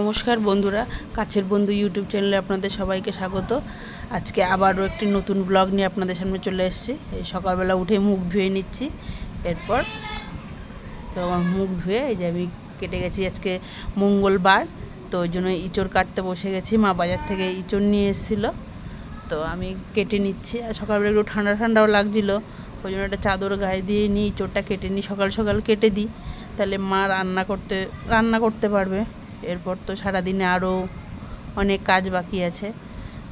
নমস্কার বন্ধুরা, কাছের বন্ধু ইউটিউব চ্যানেলে আপনাদের সবাইকে স্বাগত। আজকে আবারও একটি নতুন ব্লগ নিয়ে আপনাদের সামনে চলে এসেছি। এই সকালবেলা উঠে মুখ ধুয়ে নিচ্ছি, এরপর তো আমার মুখ ধুয়ে এই যে আমি কেটে গেছি আজকে মঙ্গলবার, তো ওই জন্য ইঁচড় কাটতে বসে গেছি। মা বাজার থেকে ইঁচড় নিয়ে এসেছিল, তো আমি কেটে নিচ্ছি। আর সকালবেলা একটু ঠান্ডা ঠান্ডাও লাগছিল, ওই জন্য একটা চাদর গায়ে দিয়ে নিই ইঁচড়টা কেটে নিই। সকাল সকাল কেটে দিই, তাহলে মা রান্না করতে রান্না করতে পারবে। এরপর তো সারাদিনে আরও অনেক কাজ বাকি আছে।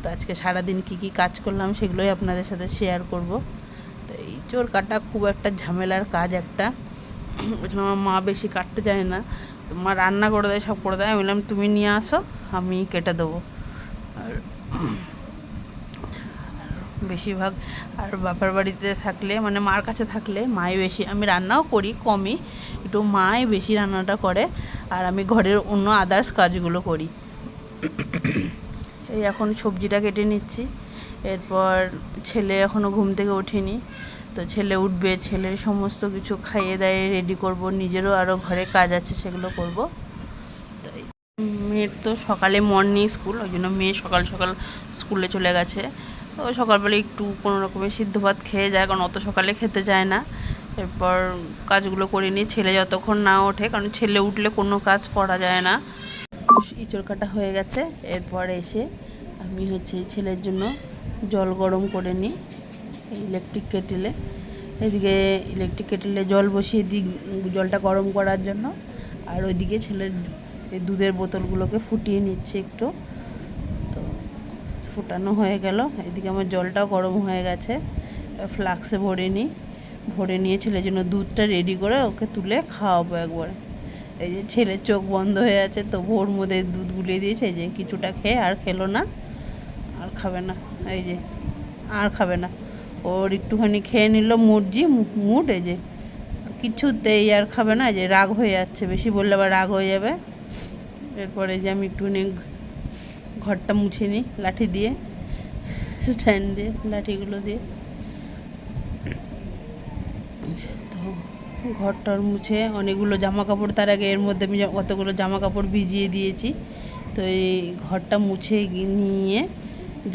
তো আজকে সারাদিন কি কি কাজ করলাম সেগুলোই আপনাদের সাথে শেয়ার করব। তো এই চোর কাটা খুব একটা ঝামেলার কাজ একটা। আমার মা বেশি কাটতে চায় না। তো মা রান্না করে দেয়, সব করে দেয়। আমি বললাম, তুমি নিয়ে আসো, আমি কেটে দেবো। আর বেশিরভাগ আর বাপের বাড়িতে থাকলে মানে মার কাছে থাকলে মাই বেশি, আমি রান্নাও করি কমই। একটু মাই বেশি রান্নাটা করে, আর আমি ঘরের অন্য আদার্স কাজগুলো করি। এই এখন সবজিটা কেটে নিচ্ছি। এরপর ছেলে এখনও ঘুম থেকে ওঠেনি, তো ছেলে উঠবে ছেলের সমস্ত কিছু খাইয়ে দাইয়ে রেডি করব, নিজেরও আরও ঘরে কাজ আছে সেগুলো করব। তো এই মেয়ের তো সকালে মর্নিং স্কুল ওই জন্য মেয়ে সকাল সকাল স্কুলে চলে গেছে। তো সকালবেলা একটু কোনো রকমের সিদ্ধ ভাত খেয়ে যায়, কারণ অত সকালে খেতে যায় না। এরপর কাজগুলো করে নিই ছেলে যতক্ষণ না ওঠে, কারণ ছেলে উঠলে কোনো কাজ করা যায় না। ইঁচড় কাটা হয়ে গেছে, এরপর এসে আমি হচ্ছে ছেলের জন্য জল গরম করে নিই ইলেকট্রিক কেটেলে। এদিকে ইলেকট্রিক কেটেলে জল বসিয়ে দিই জলটা গরম করার জন্য, আর ওইদিকে ছেলের দুধের বোতলগুলোকে ফুটিয়ে নিচ্ছে একটু। তো ফুটানো হয়ে গেল, এদিকে আমার জলটাও গরম হয়ে গেছে ফ্লাক্সে ভরে নিই। ভরে নিয়ে ছেলের জন্য দুধটা রেডি করে ওকে তুলে খাওয়াবো একবারে। এই যে ছেলের চোখ বন্ধ হয়ে আছে, তো ভোর মধ্যে দুধ গুলিয়ে দিয়েছে, এই যে কিছুটা খেয়ে আর খেলো না, আর খাবে না, এই যে আর খাবে না। ওর একটুখানি খেয়ে নিল মুরজি মুড, এই যে কিছুতেই আর খাবে না, এই যে রাগ হয়ে যাচ্ছে, বেশি বললে আবার রাগ হয়ে যাবে। এরপরে যে আমি একটুখানি ঘরটা মুছে নিই, লাঠি দিয়ে স্ট্যান্ড দিয়ে, লাঠিগুলো দিয়ে তো ঘরটার মুছে অনেকগুলো জামা কাপড় তার আগে এর মধ্যে আমি কতগুলো জামা কাপড় ভিজিয়ে দিয়েছি। তো এই ঘরটা মুছে নিয়ে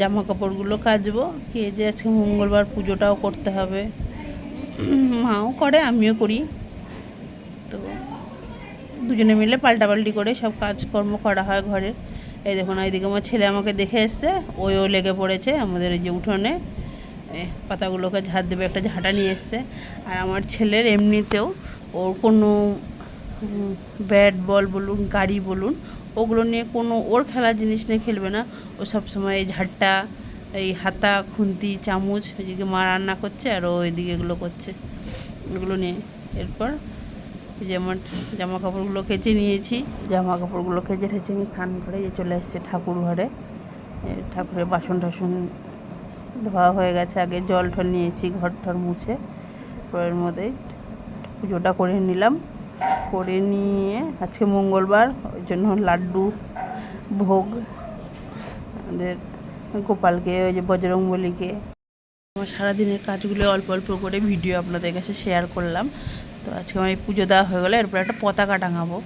জামা কাপড়গুলো কাচবো। কে যে আজকে মঙ্গলবার পুজোটাও করতে হবে, মাও করে, আমিও করি। তো দুজনে মিলে পাল্টাপাল্টি করে সব কাজকর্ম করা হয় ঘরের। এই দেখুন, এইদিকে আমার ছেলে আমাকে দেখে এসছে, ওইও লেগে পড়েছে আমাদের এই যে উঠোনে। পাতাগুলোকে ঝাড় দেবে, একটা ঝাঁটা নিয়ে এসছে। আর আমার ছেলের এমনিতেও ওর কোনো ব্যাট বল বলুন, গাড়ি বলুন, ওগুলো নিয়ে কোনো, ওর খেলার জিনিস নিয়ে খেলবে না। ও সবসময় এই ঝাড়টা এই হাতা, খুন্তি, চামচ এদিকে মা রান্না করছে আর ও এদিকে এগুলো করছে। এগুলো নিয়ে এরপর যে আমার জামা কাপড়গুলো কেচে নিয়েছি। জামা কাপড়গুলো কেচে ঠেচে আমি স্নান করে চলে এসছে ঠাকুর ঘরে। ঠাকুরের বাসন টাসন ধোয়া হয়ে গেছে, আগে জল ঠল নিয়েছি, ঘর ঠর মুছে। এর মধ্যে পুজোটা করে নিলাম। করে নিয়ে আজকে মঙ্গলবার, ওই জন্য লাড্ডু, ভোগ, আমাদের গোপালকে, ওই যে বজরং বলিকে আমার সারাদিনের কাজগুলো অল্প অল্প করে ভিডিও আপনাদের কাছে শেয়ার করলাম। তো আজকে আমার এই পুজো দেওয়া হয়ে গেলো, এরপর একটা পতাকা টাঙাবো।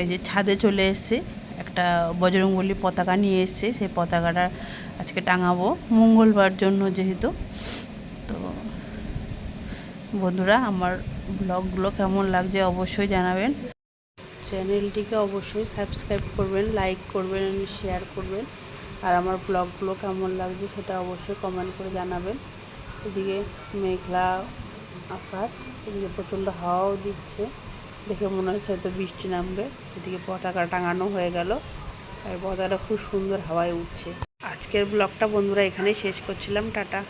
এই যে ছাদে চলে এসছে, একটা বজরংবলী পতাকা নিয়ে এসছে, সেই পতাকাটা আজকে টাঙাবো, মঙ্গলবার জন্য যেহেতু। তো বন্ধুরা, আমার ব্লগগুলো কেমন লাগছে অবশ্যই জানাবেন। চ্যানেলটিকে অবশ্যই সাবস্ক্রাইব করবেন, লাইক করবেন, শেয়ার করবেন। আর আমার ব্লগগুলো কেমন লাগছে সেটা অবশ্যই কমেন্ট করে জানাবেন। এদিকে মেঘলা আকাশ, এদিকে প্রচণ্ড হাওয়াও দিচ্ছে। দেখে মনে হচ্ছে হয়তো বৃষ্টি নামবে। এদিকে পতাকা টাঙানো হয়ে গেল। আর পতাকাটা খুব সুন্দর হাওয়ায় উঠছে। আজকের ব্লগটা বন্ধুরা এখানেই শেষ করছিলাম টাটা।